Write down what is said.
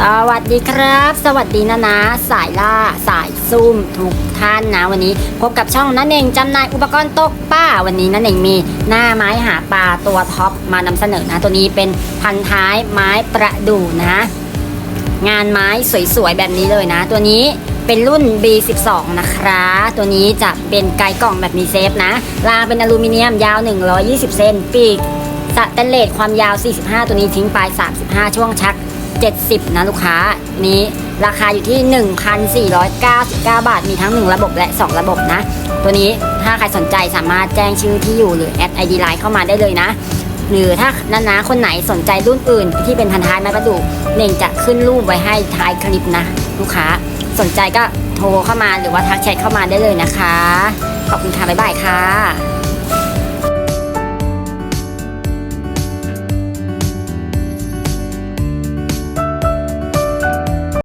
สวัสดีครับ สวัสดีนะนะ สายล่า สายซุ่มทุกท่านนะ วันนี้พบกับช่องนั่นเองจำหน่ายอุปกรณ์ตกป้าวันนี้นั่นเองมีหน้าไม้หาปลาตัวท็อปมานำเสนอนะ ตัวนี้เป็นพันท้ายไม้ประดู่นะ งานไม้สวยๆแบบนี้เลยนะ ตัวนี้เป็นรุ่น B12 นะคะตัวนี้จะเป็นไกด์กล่องแบบมีเซฟนะรางเป็นอลูมิเนียมยาว 120 เซนปีกสแตนเลสความยาว 45 ตัวนี้ทิ้งปลาย35 ช่วงชัก 70 นะลูกค้านี้ราคาอยู่ที่ 1,499 บาท มีทั้ง 1 ระบบและ 2 ระบบนะ ตัวนี้ถ้าใครสนใจสามารถแจ้งชื่อที่อยู่หรือแอดไอดีไลน์เข้ามาได้เลยนะ หรือถ้านานาคนไหนสนใจรุ่นอื่น ที่เป็นพันท้ายไม้ประดู่เน่งจะขึ้นรูปไว้ให้ท้ายคลิปนะ ลูกค้าสนใจก็โทรเข้ามาหรือว่าทักแชทเข้ามาได้เลยนะคะ ขอบคุณค่ะ บ๊ายบายค่ะ